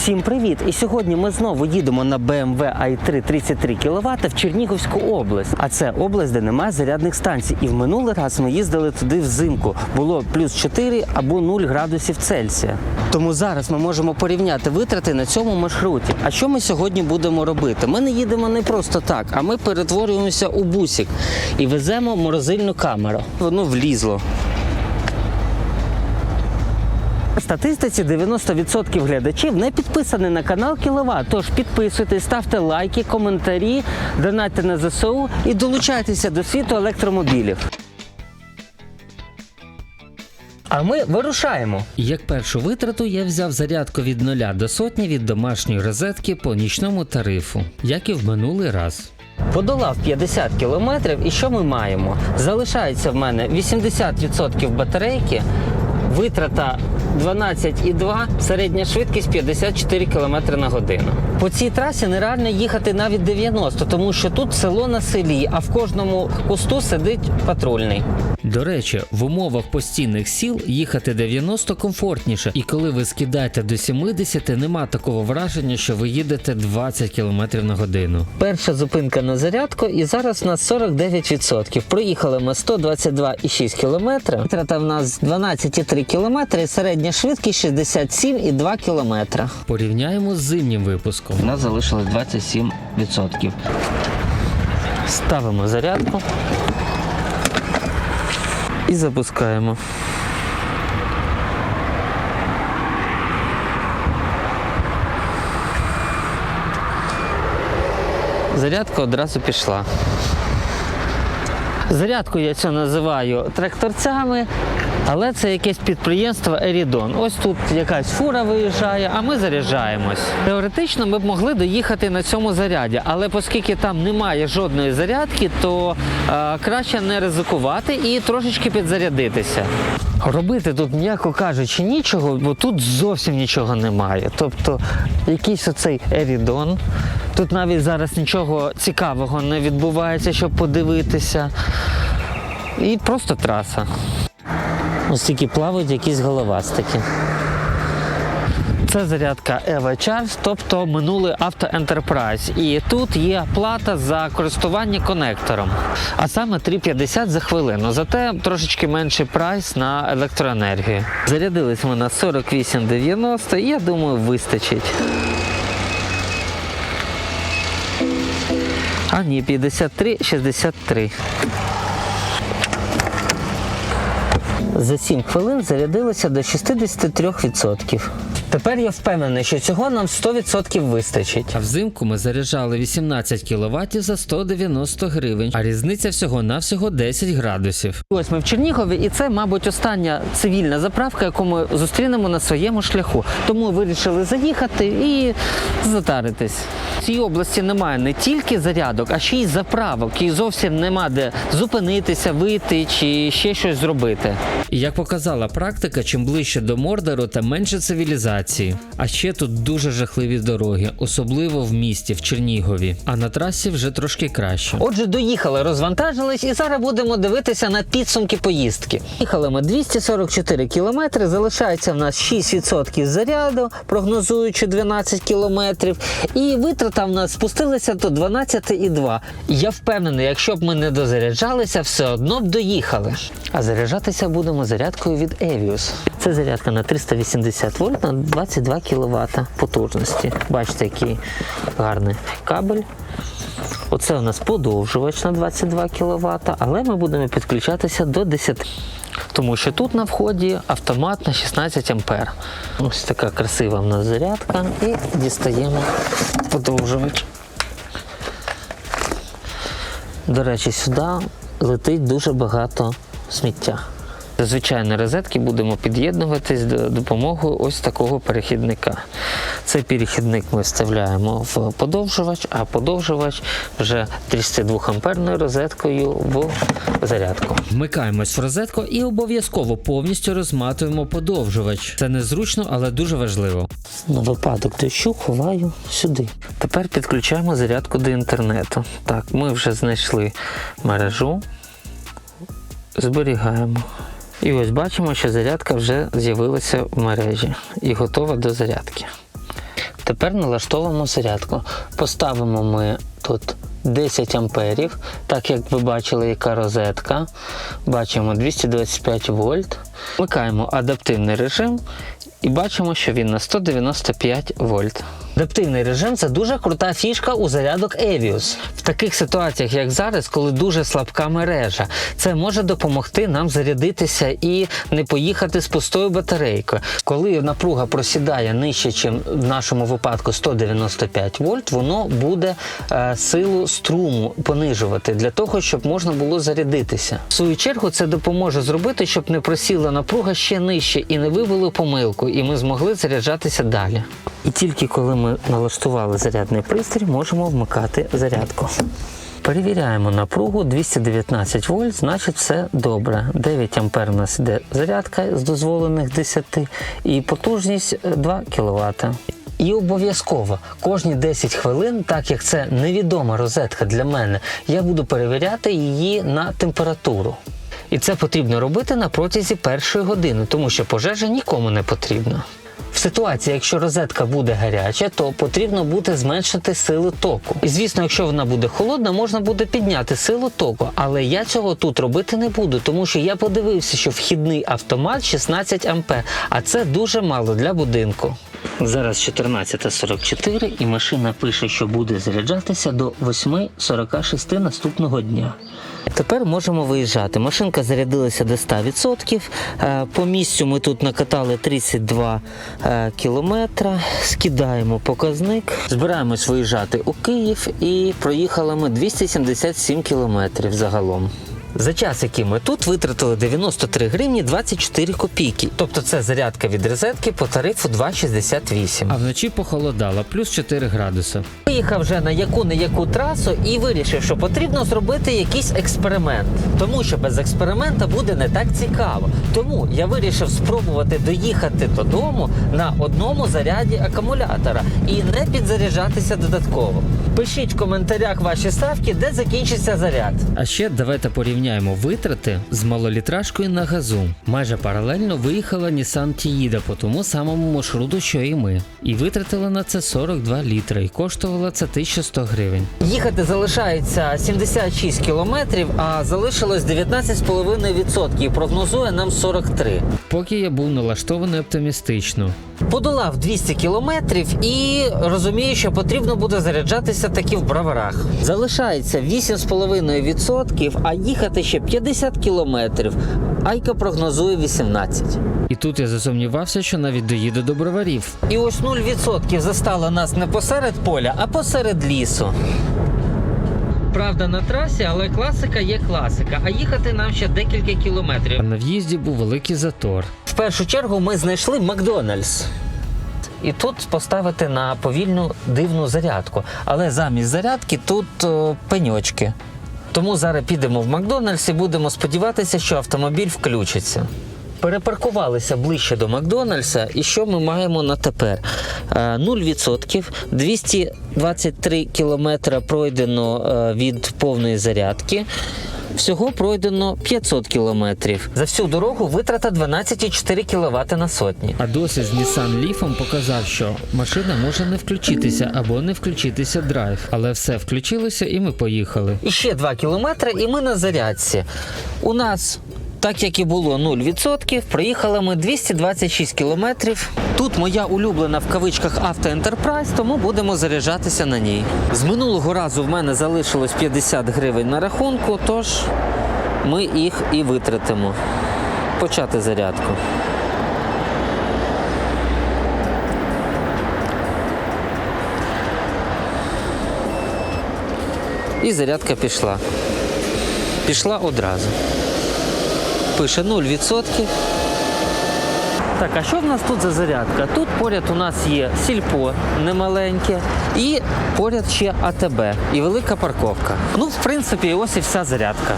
Всім привіт! І сьогодні ми знову їдемо на BMW i3 33 кВт в Чернігівську область. А це область, де немає зарядних станцій. І в минулий раз ми їздили туди взимку. Було плюс 4 або 0 градусів Цельсія. Тому зараз ми можемо порівняти витрати на цьому маршруті. А що ми сьогодні будемо робити? Ми не їдемо не просто так, а ми перетворюємося у бусик і веземо морозильну камеру. Воно влізло. У статистиці 90% глядачів не підписані на канал Кіловат. Тож підписуйтесь, ставте лайки, коментарі, донатьте на ЗСУ і долучайтеся до світу електромобілів. А ми вирушаємо. Як першу витрату я взяв зарядку від 0 до сотні від домашньої розетки по нічному тарифу, як і в минулий раз. Подолав 50 кілометрів, і що ми маємо? Залишається в мене 80% батарейки, витрата 12,2, середня швидкість 54 км на годину. По цій трасі нереально їхати навіть 90, тому що тут село на селі, а в кожному кусту сидить патрульний. До речі, в умовах постійних сіл їхати 90 комфортніше, і коли ви скидаєте до 70, нема такого враження, що ви їдете 20 км на годину. Перша зупинка на зарядку, і зараз у нас 49%. Проїхали ми 122,6 км. Витрата в нас 12,3 км, і середня швидкість 67,2 км. Порівняємо з зимнім випуском. У нас залишилось 27%. Ставимо зарядку і запускаємо. Зарядка одразу пішла. Зарядку я це називаю тракторцями, але це якесь підприємство Ерідон. Ось тут якась фура виїжджає, а ми заряджаємось. Теоретично ми б могли доїхати на цьому заряді, але оскільки там немає жодної зарядки, то е, краще не ризикувати і трошечки підзарядитися. Робити тут, м'яко кажучи, нічого, бо тут зовсім нічого немає. Тобто якийсь оцей Ерідон. Тут навіть зараз нічого цікавого не відбувається, щоб подивитися. І просто траса. Ось тільки плавають якісь головастики. Це зарядка Eva Charge, тобто минулий Auto Enterprise. І тут є плата за користування конектором, а саме 3,50 за хвилину. Зате трошечки менший прайс на електроенергію. Зарядились ми на 48,90 і я думаю, вистачить. А ні, 53,63. За 7 хвилин зарядилося до 63%. Тепер я впевнений, що цього нам 100% вистачить. А взимку ми заряджали 18 кВт за 190 гривень, а різниця всього-навсього 10 градусів. Ось ми в Чернігові, і це, мабуть, остання цивільна заправка, яку ми зустрінемо на своєму шляху. Тому вирішили заїхати і затаритись. В цій області немає не тільки зарядок, а ще й заправок, і зовсім нема де зупинитися, вийти чи ще щось зробити. Як показала практика, чим ближче до Мордору, та менше цивілізації. А ще тут дуже жахливі дороги, особливо в місті, в Чернігові. А на трасі вже трошки краще. Отже, доїхали, розвантажились, і зараз будемо дивитися на підсумки поїздки. Їхали ми 244 кілометри, залишається в нас 6% заряду, прогнозуючи 12 кілометрів. І витрата в нас спустилася до 12,2. Я впевнений, якщо б ми не дозаряджалися, все одно б доїхали. А заряджатися будемо зарядкою від Evius. Це зарядка на 380 вольт на 22 кВт потужності. Бачите, який гарний кабель. Оце у нас подовжувач на 22 кВт, але ми будемо підключатися до 10. Тому що тут на вході автомат на 16 А. Ось така красива в нас зарядка. І дістаємо подовжувач. До речі, сюди летить дуже багато сміття. Звичайно, розетки будемо під'єднуватись до допомогою ось такого перехідника. Цей перехідник ми вставляємо в подовжувач, а подовжувач вже 32 амперною розеткою в зарядку. Вмикаємось в розетку і обов'язково повністю розматуємо подовжувач. Це незручно, але дуже важливо. На випадок дощу ховаю сюди. Тепер підключаємо зарядку до інтернету. Так, ми вже знайшли мережу зберігаємо. І ось бачимо, що зарядка вже з'явилася в мережі і готова до зарядки. Тепер налаштовуємо зарядку. Поставимо ми тут 10 амперів, так як ви бачили, яка розетка. Бачимо 225 вольт. Вмикаємо адаптивний режим і бачимо, що він на 195 вольт. Адаптивний режим це дуже крута фішка у зарядок Evius. В таких ситуаціях, як зараз, коли дуже слабка мережа, це може допомогти нам зарядитися і не поїхати з пустою батарейкою. Коли напруга просідає нижче, ніж в нашому випадку 195 вольт, воно буде е, силу струму понижувати для того, щоб можна було зарядитися. В свою чергу це допоможе зробити, щоб не просіла напруга ще нижче і не вивели помилку, і ми змогли заряджатися далі. І тільки коли ми налаштували зарядний пристрій, можемо вмикати зарядку. Перевіряємо напругу 219 вольт, значить все добре. 9 ампер у нас йде зарядка з дозволених 10 і потужність е, 2 кВт. І обов'язково кожні 10 хвилин, так як це невідома розетка для мене, я буду перевіряти її на температуру. І це потрібно робити на протязі першої години, тому що пожежа нікому не потрібна. Ситуації, якщо розетка буде гаряча, то потрібно буде зменшити силу току. І звісно, якщо вона буде холодна, можна буде підняти силу току. Але я цього тут робити не буду, тому що я подивився, що вхідний автомат 16 ампер, а це дуже мало для будинку. Зараз 14.44 і машина пише, що буде заряджатися до 8.46 наступного дня. Тепер можемо виїжджати. Машинка зарядилася до 100%. Е, По місцю ми тут накатали 32 е, кілометра. Скидаємо показник. Збираємось виїжджати у Київ і проїхали ми 277 кілометрів загалом. За час, який ми тут витратили 93 гривні 24 копійки. Тобто це зарядка від розетки по тарифу 2,68. А вночі похолодало, плюс 4 градуси. Виїхав вже на яку не яку трасу і вирішив, що потрібно зробити якийсь експеримент, тому що без експеримента буде не так цікаво. Тому я вирішив спробувати доїхати додому на одному заряді акумулятора і не підзаряджатися додатково. Пишіть в коментарях ваші ставки, де закінчиться заряд. А ще давайте порівняємо витрати з малолітражкою на газу. Майже паралельно виїхала Nissan Tiida по тому самому маршруту, що і ми. І витратила на це 42 літри, і коштувала це 1100 гривень. Їхати залишається 76 кілометрів, а залишилось 19,5% і прогнозує нам 43. Поки я був налаштований оптимістично. Подолав 200 кілометрів і розумію, що потрібно буде заряджатися таки в броварах. Залишається 8,5%, а їхати ще 50 кілометрів. Айка прогнозує 18. І тут я засумнівався, що навіть доїду до броварів. І ось 0% застало нас не посеред поля, а посеред лісу. Правда, на трасі, але класика є класика, а їхати нам ще декілька А кілометрів. на в'їзді був великий затор. Першу чергу ми знайшли Макдональдс. І тут поставити на повільну дивну зарядку. Але замість зарядки тут о, пеньочки. Тому зараз підемо в Макдональдс і будемо сподіватися, що автомобіль включиться. Перепаркувалися ближче до Макдональдса, і що ми маємо на тепер? Е, 0%, 223 кілометра пройдено е, від повної зарядки. Всього пройдено 500 кілометрів. За всю дорогу витрата 12,4 кВт на сотні. А досвід з Nissan Leaf показав, що машина може не включитися або не включитися драйв. Але все включилося і ми поїхали. І ще 2 кілометри, і ми на зарядці. У нас, так як і було 0%, проїхали ми 226 кілометрів. Тут моя улюблена в кавичках Авто Enterprise, тому будемо заряджатися на ній. З минулого разу в мене залишилось 50 гривень на рахунку, тож ми їх і витратимо. Почати зарядку. І зарядка пішла. Пішла одразу. Пише 0%. Так, а що в нас тут за зарядка? Тут поряд у нас є сільпо немаленьке і поряд ще АТБ і велика парковка. Ну, в принципі, ось і вся зарядка.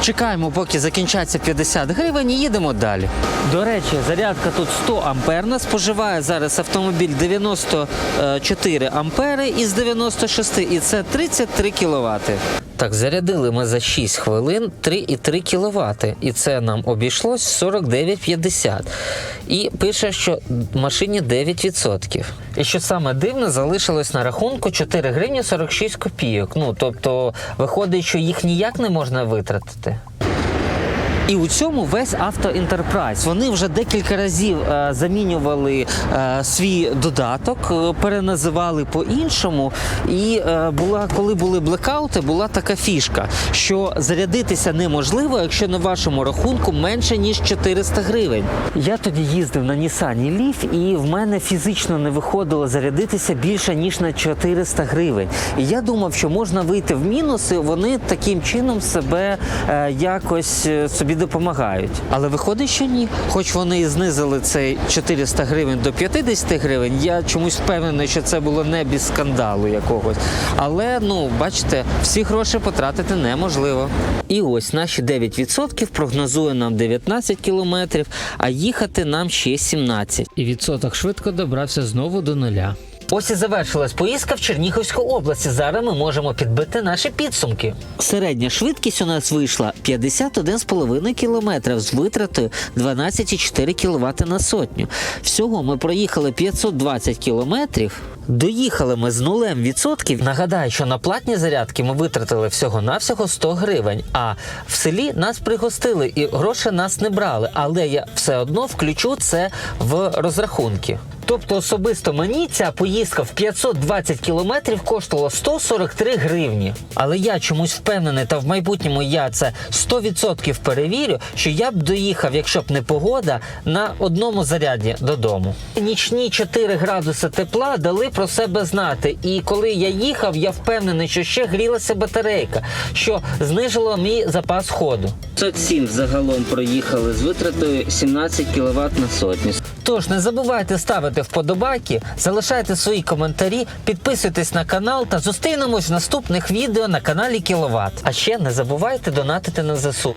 Чекаємо, поки закінчаться 50 гривень і їдемо далі. До речі, зарядка тут 100 амперна, споживає зараз автомобіль 94 ампери із 96, і це 33 кВт. Так, зарядили ми за 6 хвилин 3,3 кВт. І це нам обійшлось 49,50. І пише, що машині 9%. І що саме дивне, залишилось на рахунку 4 гривні 46 копійок. Ну, тобто, виходить, що їх ніяк не можна витратити. І у цьому весь Авто Enterprise. Вони вже декілька разів е, замінювали е, свій додаток, е, переназивали по-іншому. І була, коли були блекаути, була така фішка, що зарядитися неможливо, якщо на вашому рахунку менше ніж 400 гривень. Я тоді їздив на Nissan Leaf, і в мене фізично не виходило зарядитися більше ніж на 400 гривень. І я думав, що можна вийти в мінуси. Вони таким чином себе якось собі допомагають. Але виходить, що ні. Хоч вони і знизили цей 400 гривень до 50 гривень, я чомусь впевнений, що це було не без скандалу якогось. Але ну, бачите, всі гроші потратити неможливо. І ось наші 9% прогнозує нам 19 кілометрів, а їхати нам ще 17. І відсоток швидко добрався знову до нуля. Ось і завершилась поїздка в Чернігівську область. Зараз ми можемо підбити наші підсумки. Середня швидкість у нас вийшла 51,5 км з витратою 12,4 кВт на сотню. Всього ми проїхали 520 кілометрів. Доїхали ми з нулем відсотків. Нагадаю, що на платні зарядки ми витратили всього-навсього 100 гривень. А в селі нас пригостили і гроші нас не брали. Але я все одно включу це в розрахунки. Тобто особисто мені ця поїздка в 520 кілометрів коштувала 143 гривні. Але я чомусь впевнений, та в майбутньому я це 100% перевірю, що я б доїхав, якщо б не погода, на одному заряді додому. Нічні 4 градуси тепла дали про себе знати. І коли я їхав, я впевнений, що ще грілася батарейка, що знижило мій запас ходу. 507 загалом проїхали з витратою 17 кВт на сотню. Тож не забувайте ставити вподобайки, залишайте свої коментарі, підписуйтесь на канал та зустрінемось в наступних відео на каналі Кіловат. А ще не забувайте донатити на ЗСУ.